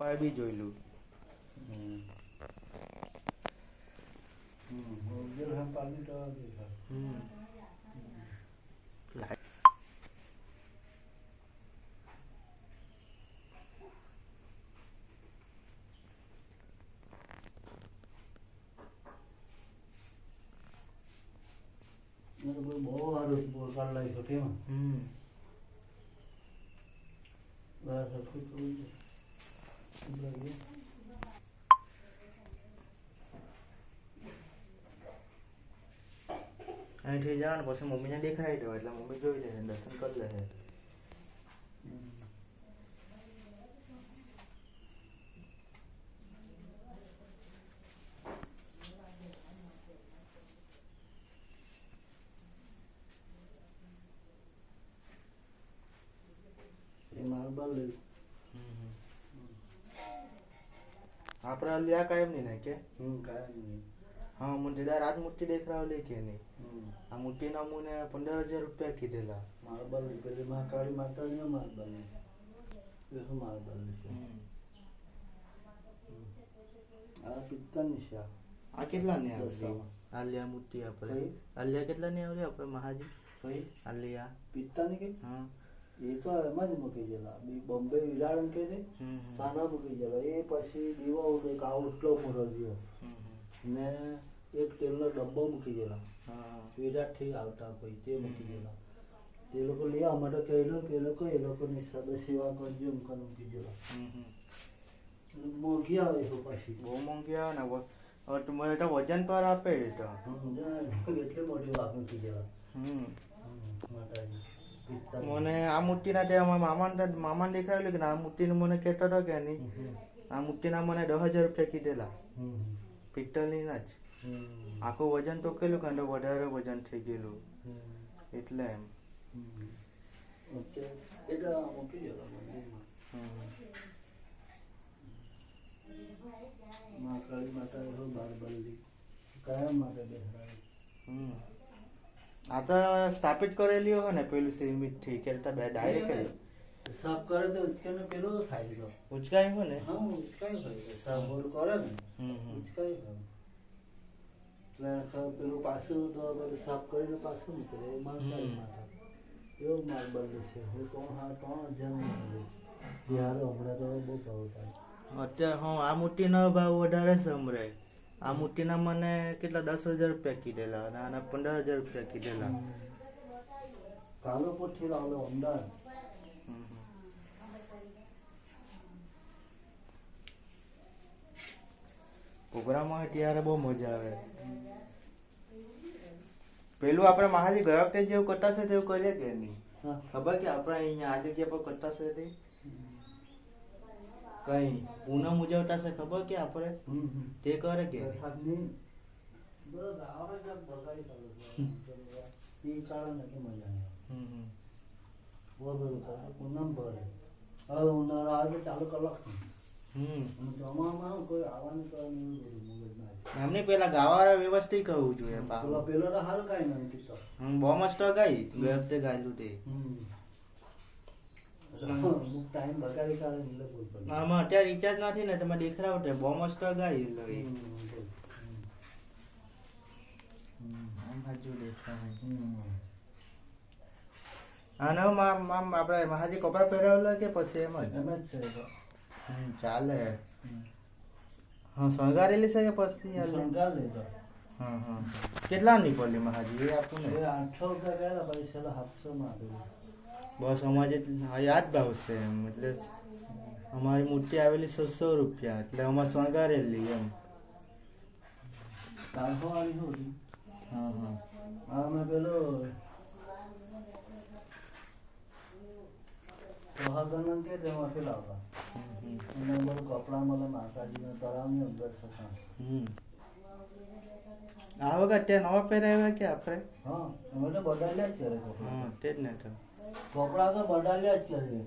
પપ્પાએ બી જોયેલું હમ. હમ. ઓરિજિનલ હા પાલી તો દેખાય. હમ લાઈટ મને તો બહુ સારું બોલકાર લાગ્યો કેમ હમ બસ સરખું કરવું છે. એમ લાગે. અહીંથી જવાનું પછી મમ્મીને દેખાડી દો એટલે મમ્મી જોઈ લે દર્શન કરી લે હમ. એ મારું બાલ આપણે અલ્યા કાયમ નહીં ને કે હમ કાંઈ નહીં. હા મને દાદા રાત મૂર્તિ દેખાડલી કે નહીં? આ મૂર્તિના મને પંદર હજાર રૂપિયા કીધેલા. માર્બલ પેલી માં કાળી મારું બાલ લે એ શું મારું બાલ છે. આ પિત્તળની છે આ. કેટલા ને આવશે. આલિયા મૂર્તિ આપણે આલિયા કેટલા ને આવશે આપણે મહાજી? કઈ? આલિયા. પિત્તાની કે? હા. એ તો એમાં જ મૂકી ગયેલા. બી બોમ્બે વિરાળન કે છે હમ હમ. તાના મૂકી ગયેલા. એ પછી દીવા ઉડે એક આવો એટલો મોટો દીવો હમ હમ. ને એક તેલનો ડબ્બો મૂકી ગયેલા. હા હા. વિરાટથી આવતા કોઈ તે મૂકી ગયેલા. તે લોકો લઈ આવવા માટે કહેલું કે એ લોકો એ લોકોની હિસાબે સેવા કરજો એમ કરીને મૂકી ગયેલા. હમ હમ. એટલે મોંઘી આવે છે પાછી. બહુ મોંઘી આવે ને. વ- હવે તમારે તો વજન પર આપે એ તો. હમ, એટલી મોટી વાત મૂકી ગયેલા. હમ. હમ, માતાજી. પિત્તાની. મને આ મૂર્તિના તે મારા મામાને મામા મામાને દેખાડેલું કે આ મૂર્તિનું મને કહેતો હતો કે નહીં આ મૂર્તિના મને દસ હજાર રૂપિયા કીધેલા. પિત્તળની ના જ. આખું વજન તો કેલું કે વધારે વજન થઈ ગયેલું. એટલે એમ. માં કાળી માતા બાર બલ્લી કાયમ માટે હમ. આ તો સ્થાપિત કરેલી હોય ને પેલું સિમેન્ટથી કે બે ડાયરેક્ટ સાફ કરે તો ઉચકેને પેલો થાય તો ઉચકાય હોય ને? હા ઉચકાઈ હોય. સાફ બોલ કરે ને. હમ હમ. ઉચકાઈ હોય. એટલે પેલું પાછું તો બધું સાફ કરીને પાછું નીકળે એ માં કાળી હમ. એવો માર બલ્લી છે. હું ત્રણ હા ત્રણની ત્યારે હમણાં તો બહુ ભાવ થાય. અત્યારે હા આ મૂર્તિનો ભાવ વધારે હમણાં. આ મૂર્તિના મને કેટલા દસ હજાર રૂપિયા કીધેલા અને આના પંદર હજાર રૂપિયા કીધેલા. કાલો પોથી લાવલો અમદાવાદ. પ્રોગ્રામ હોય ત્યારે બહુ મજા આવે. પેલું આપણે મહાજી ગયા વખતે જેવું કરતા છે તેવું કરીએ કે નહીં? ખબર કે આપણે અહીંયા આ જગ્યા પર કરતા છે તે? કઈ પૂનમ ઉજવતા છે ખબર કે આપણે? તે કરે કે? એમને પેલા ગાવા વ્યવસ્થિત કહું જોઈએ પેલો તો સારું ગાય. ગાઈ ગયા તે. ટાઈમ બગાડી કાઢે. આમાં અત્યારે રિચાર્જ નથી ને તમે તે લઈ. આનો માં માં આપણે મહાજી કપડા પહેરાવેલા કે પછી એમ જ? એમ જ ચાલે. હા શણગારેલી છે કે પછી હાલે? શણગાર લીધો. હા હા. કેટલા ની પડલી મહાજી? એ આપું એ ને આઠસો રૂપિયા ગયા પછી છેલ્લા સાતસોમાં આપેલું. બસ અમારે યાદ ભાવ છે એમ એટલે અમારી મૂર્તિ આવેલી છસો રૂપિયા એટલે અમારે શણગારેલી એમ? હા હા. અમે પેલો કે તેમાં. અને બધું કપડાં મળે માતાજીના તળાવની અંદર થતા. આ વખત ત્યાં નવા પહેરાવ્યા કે આપણે હા, અમે તો બદલ્યા જ કરે હા તે જ ને તો. કપડાં તો બદલ્યા જ છે.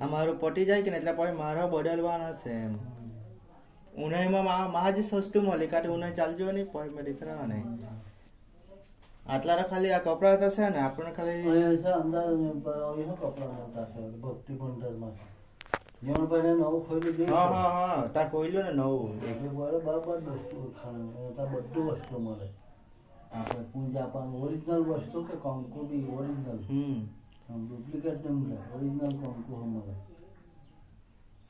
આ મારું પટી જાય કે ને એટલે પછી મારા બદલવાના છે એમ. ઉનાઈમાં મા- મહાજી સસ્તું મળે. કાંઈ ઉનાઈ ચાલજો નહીં પછી મેં નહીં આટલા ખાલી આ કપડા તો છે ને આપણે ખાલી અહીંયા કપડા અંદર એનું કપડાં મળતા છે? ભક્તિ ભંડારમાં જીવણભાઈને નવું ખોલ્યું જોયું હા છે? હા હા. તાર ખોલ્યું ને નવું. એટલે બરાબર બધું ખાવાનું. બધું વસ્તુ મળે. આપણે પૂંજ આપવાનું ઓરિજિનલ વસ્તુ કે કંકુ બી ઓરિજિનલ હમ. ડુપ્લિકેટ નહીં મળે ઓરિજિનલ કંકુ મળે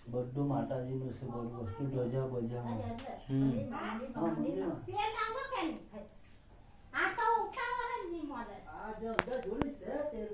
બધું માતાજી છે બધું વસ્તુ ધજા બજા હમ? આ જ. આ જોડી છે તેલ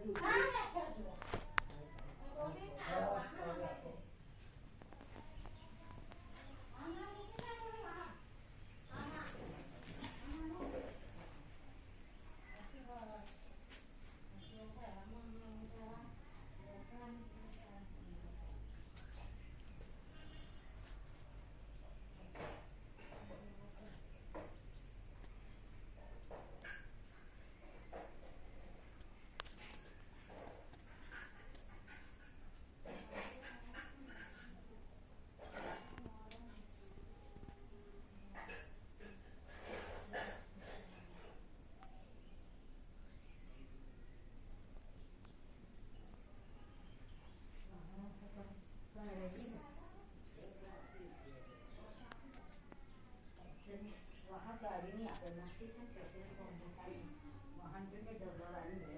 100 में डबल वाली है